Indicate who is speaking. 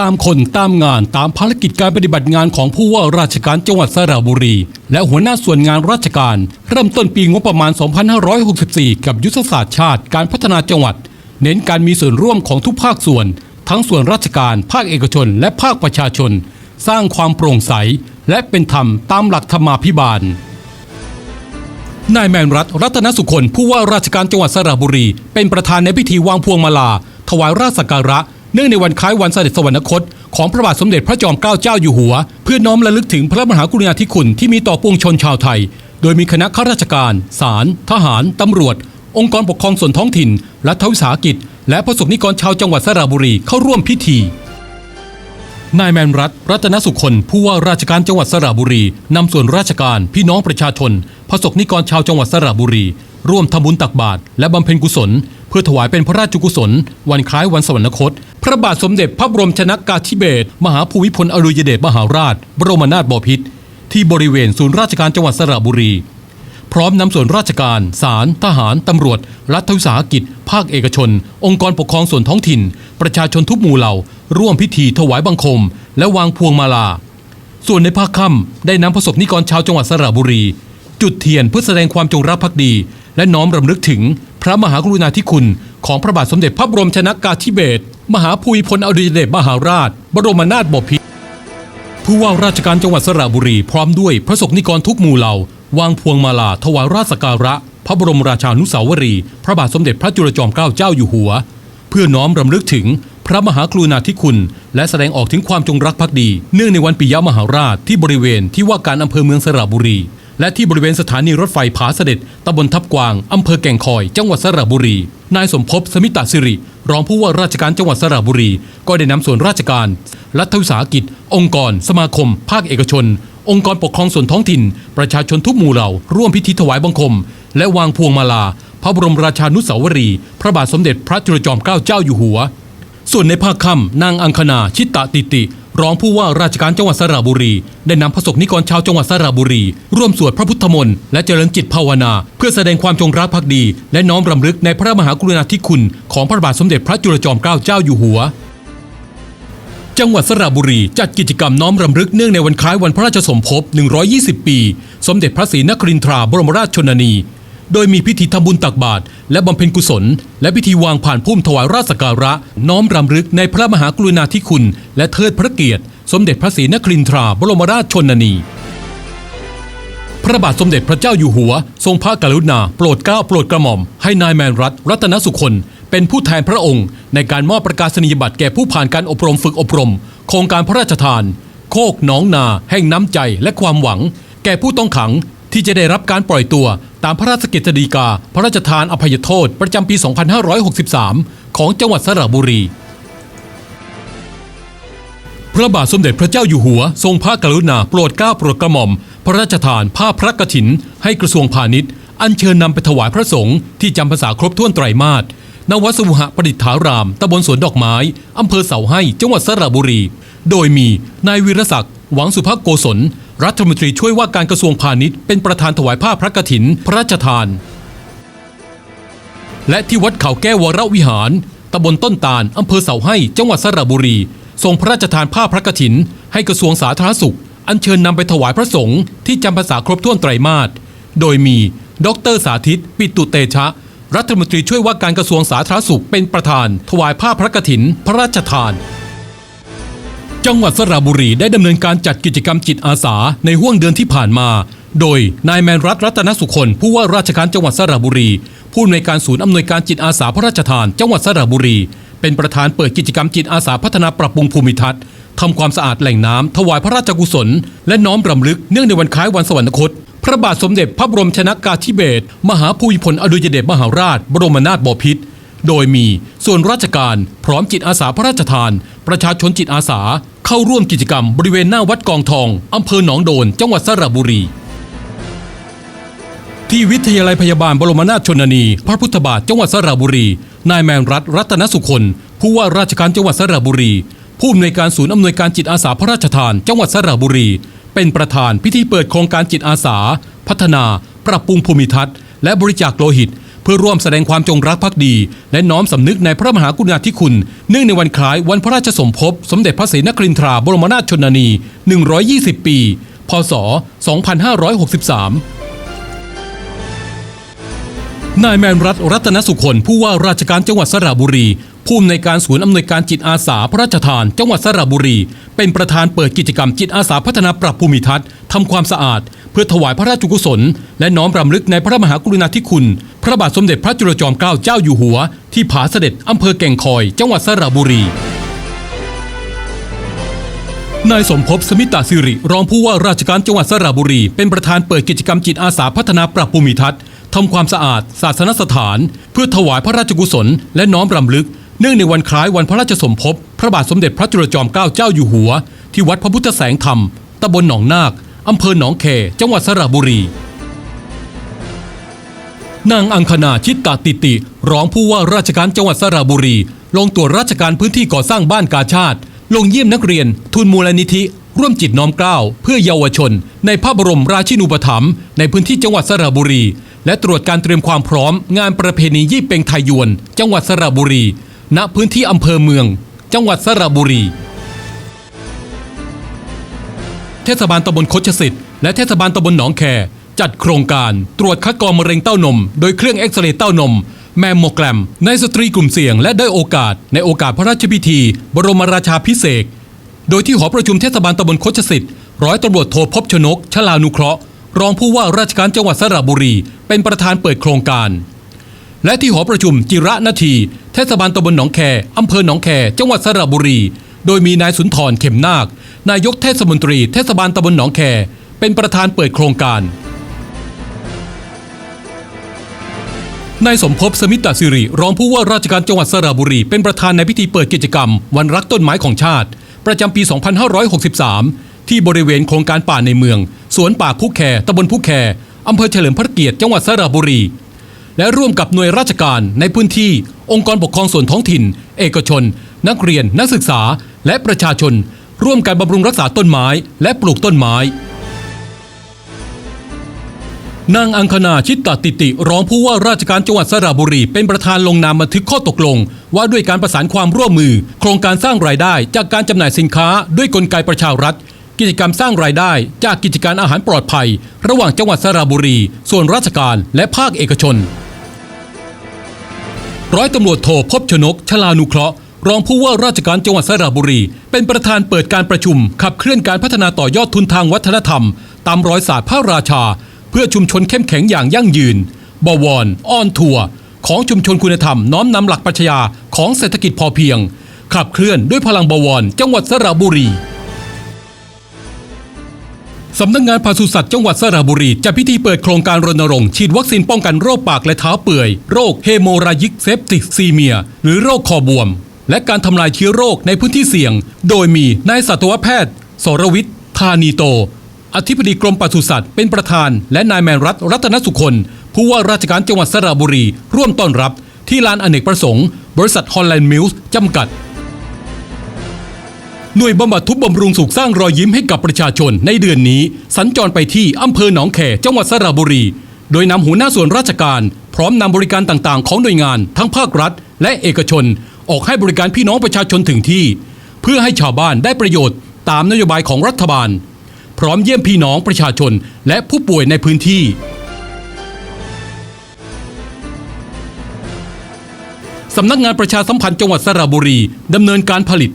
Speaker 1: ตามคนตามงานตามภารกิจการปฏิบัติงานของผู้ว่าราชการจังหวัดสระบุรี และหัวหน้าส่วนงานราชการ เริ่มต้นปีงบประมาณ 2564 กับยุทธศาสตร์ชาติการพัฒนาจังหวัด เน้นการมีส่วนร่วมของทุกภาคส่วน ทั้งส่วนราชการ ภาคเอกชน และภาคประชาชน สร้างความโปร่งใส และเป็นธรรมตามหลักธรรมาภิบาลนายแมนรัตรัตนสุคนผู้ว่าราชการจังหวัดสระบุรี เป็นประธานในพิธีวางพวงมาลา ถวายราชสักการะ เนื่องในวันคล้ายวันเสด็จสวรรคต ของพระบาทสมเด็จพระจอมเกล้าเจ้าอยู่หัว เพื่อน้อมระลึกถึงพระมหากรุณาธิคุณที่มีต่อปวงชนชาวไทย โดยมีคณะข้าราชการ ศาล ทหาร ตำรวจ องค์กรปกครองส่วนท้องถิ่น รัฐวิสาหกิจ และประสบนิกรชาวจังหวัดสระบุรีเข้าร่วมพิธีนายแมนรัตรัตนสุคนผู้ว่าราชการจังหวัดสระบุรี นำส่วนราชการพี่น้องประชาชนพระสกนิกรชาวจังหวัดสระบุรี ร่วมทำบุญตักบาตรและบำเพ็ญกุศล เพื่อถวายเป็นพระราชกุศล วันคล้ายวันสวรรคต พระบาทสมเด็จพระบรมชนกาธิเบศรมหาภูมิพลอดุลยเดชมหาราช บรมนาถบพิตรที่บริเวณศูนย์ราชการจังหวัดสระบุรี พร้อมนำส่วนราชการศาลทหารตำรวจ รัฐวิสาหกิจ ภาคเอกชน องค์กรปกครองส่วนท้องถิ่น ประชาชนทุกหมู่เหล่า ร่วมพิธีถวายบังคม และวางพวงมาลา ส่วนในภาคค่ำได้นำประสบนิกรชาวจังหวัดสระบุรี จุดเทียนเพื่อแสดงความจงรักภักดี และน้อมรำลึกถึงพระมหากรุณาธิคุณ ของพระบาทสมเด็จพระบรมชนกาธิเบศรมหาภูมิพลอดุลยเดชมหาราช บรมนาถบพิตรผู้ว่าราชการจังหวัดสระบุรีพร้อมด้วยพระสงฆ์นิกรทุกหมู่เหล่าวางพวงมาลาถวายราชสการะ พระบรมราชานุสาวรี พระบาทสมเด็จพระจุลจอมเกล้าเจ้าอยู่หัว เพื่อน้อมรำลึกถึงพระมหากรุณาธิคุณ และแสดงออกถึงความจงรักภักดี เนื่องในวันปิยมหาราชที่บริเวณที่ว่าการอำเภอเมืองสระบุรี และที่บริเวณสถานีรถไฟผาเสด็จตำบลทับกวาง อำเภอแก่งคอย จังหวัดสระบุรี นายสมภพสมิตาสิริ รองผู้ว่าราชการจังหวัดสระบุรี ก็ได้นำส่วนราชการ รัฐวิสาหกิจ องค์กร สมาคม ภาคเอกชน องค์กรปกครองส่วนท้องถิ่น ประชาชนทุกหมู่เหล่า ร่วมพิธีถวายบังคม และวางพวงมาลา พระบรมราชานุสาวรี พระบาทสมเด็จพระจุลจอมเกล้าเจ้าอยู่หัว ส่วนในภาคค่ำนางอังคณาชิตตติติ รองผู้ว่าราชการจังหวัดสระบุรี ได้นำพระสงฆ์นิกรชาวจังหวัดสระบุรี ร่วมสวดพระพุทธมนต์และเจริญจิตภาวนา เพื่อแสดงความจงรักภักดี และน้อมรำลึกในพระมหากรุณาธิคุณ ของพระบาทสมเด็จพระจุลจอมเกล้าเจ้าอยู่หัว จังหวัดสระบุรีจัดกิจกรรมน้อมรำลึกเนื่องในวันคล้ายวันพระราชสมภพ 120 ปี สมเด็จพระศรีนครินทราบรมราชชนนี โดยมีพิธีทำบุญตักบาตรและบำเพ็ญกุศล และพิธีวางผ่านพุ่มถวายราชสัการะ น้อมรำลึกในพระมหากรุณาธิคุณ และเทิดพระเกียรติ สมเด็จพระศรีนครินทราบรมราชชนนี พระบาทสมเด็จพระเจ้าอยู่หัว ทรงพระกรุณา โปรดเกล้าโปรดกระหม่อม ให้นายแมนรัตน์รัตนสุคนเป็นผู้แทนพระองค์ ในการมอบประกาศนียบัตรแก่ผู้ผ่านการอบรมฝึกอบรม โครงการพระราชทาน โคกหนองนา แห่งน้ำใจและความหวัง แก่ผู้ต้องขังที่จะได้รับการปล่อยตัว ตามพระราชกฤษฎีกา พระราชทานอภัยโทษประจำปี 2563 ของจังหวัดสระบุรี พระบาทสมเด็จพระเจ้าอยู่หัว ทรงพระกรุณาโปรดเกล้าโปรดกระหม่อม พระราชทานผ้าพระกฐิน ให้กระทรวงพาณิชย์ อัญเชิญนำไปถวายพระสงฆ์ที่จำภาษาครบถ้วนไตรมาสณวัดสุหประดิษฐาราม ตำบลสวนดอกไม้ อำเภอเสาให้ จังหวัดสระบุรี โดยมีนายวีรศักดิ์ หวังสุภาพโกศล รัฐมนตรีช่วยว่าการกระทรวงพาณิชย์เป็นประธานถวายผ้าพระกฐินพระราชทาน และที่วัดเขาแก้ววรวิหาร ตำบลต้นตาล อำเภอเสาให้ จังหวัดสระบุรี ทรงพระราชทานผ้าพระกฐิน ให้กระทรวงสาธารณสุข อัญเชิญนำไปถวายพระสงฆ์ที่จำภาษาครบถ้วนไตรมาส โดยมี ดรสาธิต ปิตุเตชะ รัฐมนตรีช่วยว่าการกระทรวงสาธารณสุขเป็นประธาน ถวายผ้าพระกฐิน พระราชทาน จังหวัดสระบุรีได้ดำเนินการจัดกิจกรรมจิตอาสาในห่วงเดือนที่ผ่านมา โดยนายแมนรัตน์รัตนสุคนผู้ว่าราชการจังหวัดสระบุรี ผู้อำนวยการศูนย์อำนวยการจิตอาสาพระราชทาน จังหวัดสระบุรี เป็นประธานเปิดกิจกรรมจิตอาสาพัฒนาปรับปรุงภูมิทัศน์ทำความสะอาดแหล่งน้ำถวายพระราชกุศล และน้อมรำลึกเนื่องในวันคล้ายวันสวรรคต พระบาทสมเด็จพระบรมชนกาธิเบศรมหาภูมิพลอดุลยเดชมหาราช บรมนาถบพิตรโดยมีส่วนราชการพร้อมจิตอาสาพระราชทาน ประชาชนจิตอาสา เข้าร่วมกิจกรรมบริเวณหน้าวัดกองทอง อำเภอหนองโดน จังหวัดสระบุรี ที่วิทยาลัยพยาบาลบรมนาถชนนี พระพุทธบาทจังหวัดสระบุรี นายแมนรัตรัตนสุคน ผู้ว่าราชการจังหวัดสระบุรี ผู้อำนวยการศูนย์อำนวยการจิตอาสาพระราชทาน จังหวัดสระบุรี เป็นประธานพิธีเปิดโครงการจิตอาสา พัฒนา ปรับปรุงภูมิทัศน์และบริจาคโลหิต พื่อร่วมแสดงความจงรักภักดี และน้อมสำนึกในพระมหากรุณาธิคุณ เนื่องในวันคล้ายวันพระราชสมภพ สมเด็จพระศรีนครินทราบรมนาถชนนี 120 ปี พศ 2563นายแมนรัตน์รัตนสุคนผู้ว่าราชการจังหวัดสระบุรี ผู้อำนวยการศูนย์อำนวยการจิตอาสาพระราชทาน จังหวัดสระบุรี เป็นประธานเปิดกิจกรรมจิตอาสาพัฒนาปรับภูมิทัศน์ทำความสะอาด เพื่อถวายพระราชกุศล และน้อมรำลึกในพระมหากรุณาธิคุณ ระบาทสมเด็จพระจุลจอมเกล้าเจ้าอยู่หัว ที่ผาเสด็จอำเภอแก่งคอย จังหวัดสระบุรี นายสมภพสมิตาสิริ รองผู้ว่าราชการจังหวัดสระบุรี เป็นประธานเปิดกิจกรรมจิตอาสาพัฒนาปรับภูมิทัศน์ทำความสะอาด ศาสนสถาน เพื่อถวายพระราชกุศล และน้อมรำลึก เนื่องในวันคล้ายวันพระราชสมภพ พระบาทสมเด็จพระจุลจอมเกล้าเจ้าอยู่หัว ที่วัดพระพุทธแสงธรรมตำบลหนองนาคอำเภอหนองแคจังหวัดสระบุรี นางอังคณาชิตตาติติ รองผู้ว่าราชการจังหวัดสระบุรี ลงตรวจราชการพื้นที่ก่อสร้างบ้านกาชาติ ลงเยี่ยมนักเรียน ทุนมูลนิธิ ร่วมจิตน้อมเกล้าเพื่อเยาวชน ในพระบรมราชินูปถัมภ์ในพื้นที่จังหวัดสระบุรี และตรวจการเตรียมความพร้อม งานประเพณียี่เป็งไทยยวน จังหวัดสระบุรี ณพื้นที่อำเภอเมือง จังหวัดสระบุรี เทศบาลตำบลโคชสิทธิ์และเทศบาลตำบลหนองแค จัดโครงการตรวจคัดกรองมะเร็งเต้านม โดยเครื่องเอ็กซเรย์เต้านม แมมโมแกรม ในสตรีกลุ่มเสี่ยงและได้โอกาส ในโอกาสพระราชพิธี บรมราชาพิเศษโดยที่หอประชุมเทศบาลตำบลโคชสิทธิ์ร้อยตำรวจโทพบชนกชลานุเคราะห์ รองผู้ว่าราชการจังหวัดสระบุรี เป็นประธานเปิดโครงการ และที่หอประชุมจิระนาที เทศบาลตำบลหนองแคอำเภอหนองแคจังหวัดสระบุรี โดยมีนายสุนทรเข็มนาคนายกเทศมนตรี เทศบาลตำบลหนองแคเป็นประธานเปิดโครงการ นายสมภพสมิตาสิริรองผู้ว่าราชการจังหวัดสระบุรี เป็นประธานในพิธีเปิดกิจกรรม วันรักต้นไม้ของชาติ ประจำปี 2563 ที่บริเวณโครงการป่าในเมือง สวนป่าผู้แคตำบลผู้แคอำเภอเฉลิมพระเกียรติจังหวัดสระบุรี และร่วมกับหน่วยราชการในพื้นที่ องค์กรปกครองส่วนท้องถิ่น เอกชน นักเรียน นักศึกษา และประชาชน ร่วมกันบำรุงรักษาต้นไม้ และปลูกต้นไม้ นางอังคณาชิตตติติ รองผู้ว่าราชการจังหวัดสระบุรี เป็นประธานลงนามบันทึกข้อตกลง ว่าด้วยการประสานความร่วมมือ โครงการสร้างรายได้จากการจำหน่ายสินค้า ด้วยกลไกประชารัฐ กิจกรรมสร้างรายได้จากกิจการอาหารปลอดภัย ระหว่างจังหวัดสระบุรี ส่วนราชการและภาคเอกชน ร้อยตำรวจโทพบชนก ชลานุเคราะห์รองผู้ว่าราชการจังหวัดสระบุรี เป็นประธานเปิดการประชุม ขับเคลื่อนการพัฒนาต่อยอดทุนทางวัฒนธรรม ตามรอยศาสตร์พระราชา เพื่อชุมชนเข้มแข็งอย่างยั่งยืน บวรอ้อนทัวร์ของชุมชนคุณธรรมน้อมนำหลักปรัชญาของเศรษฐกิจพอเพียง ขับเคลื่อนด้วยพลังบวรจังหวัดสระบุรีสำนักงานปศุสัตว์จังหวัดสระบุรีจัดพิธีเปิดโครงการรณรงค์ฉีดวัคซีนป้องกันโรคปากและเท้าเปื่อย โรคเฮโมรายิกเซปติกซีเมีย หรือโรคคอบวม และการทำลายเชื้อโรคในพื้นที่เสี่ยง โดยมีนายสัตวแพทย์ สรวิทย์ธานีโต อธิบดีกรมปศุสัตว์เป็นประธาน และนายแมนรัตรัตนสุคนผู้ว่าราชการจังหวัดสระบุรี ร่วมต้อนรับ ที่ลานอเนกประสงค์ บริษัทฮอลแลนด์มิลส์จำกัด หน่วยบำบัดทุบบำรุงสุขสร้างรอยยิ้มให้กับประชาชนในเดือนนี้ สัญจรไปที่อำเภอหนองแขจังหวัดสระบุรี โดยนำหัวหน้าส่วนราชการ พร้อมนำบริการต่างๆ ของหน่วยงานทั้งภาครัฐ และเอกชน ออกให้บริการพี่น้องประชาชนถึงที่ เพื่อให้ชาวบ้านได้ประโยชน์ ตามนโยบายของรัฐบาล พร้อมเยี่ยมพี่น้องประชาชน และผู้ป่วยในพื้นที่ สำนักงานประชาสัมพันธ์จังหวัดสระบุรีดำเนินการผลิต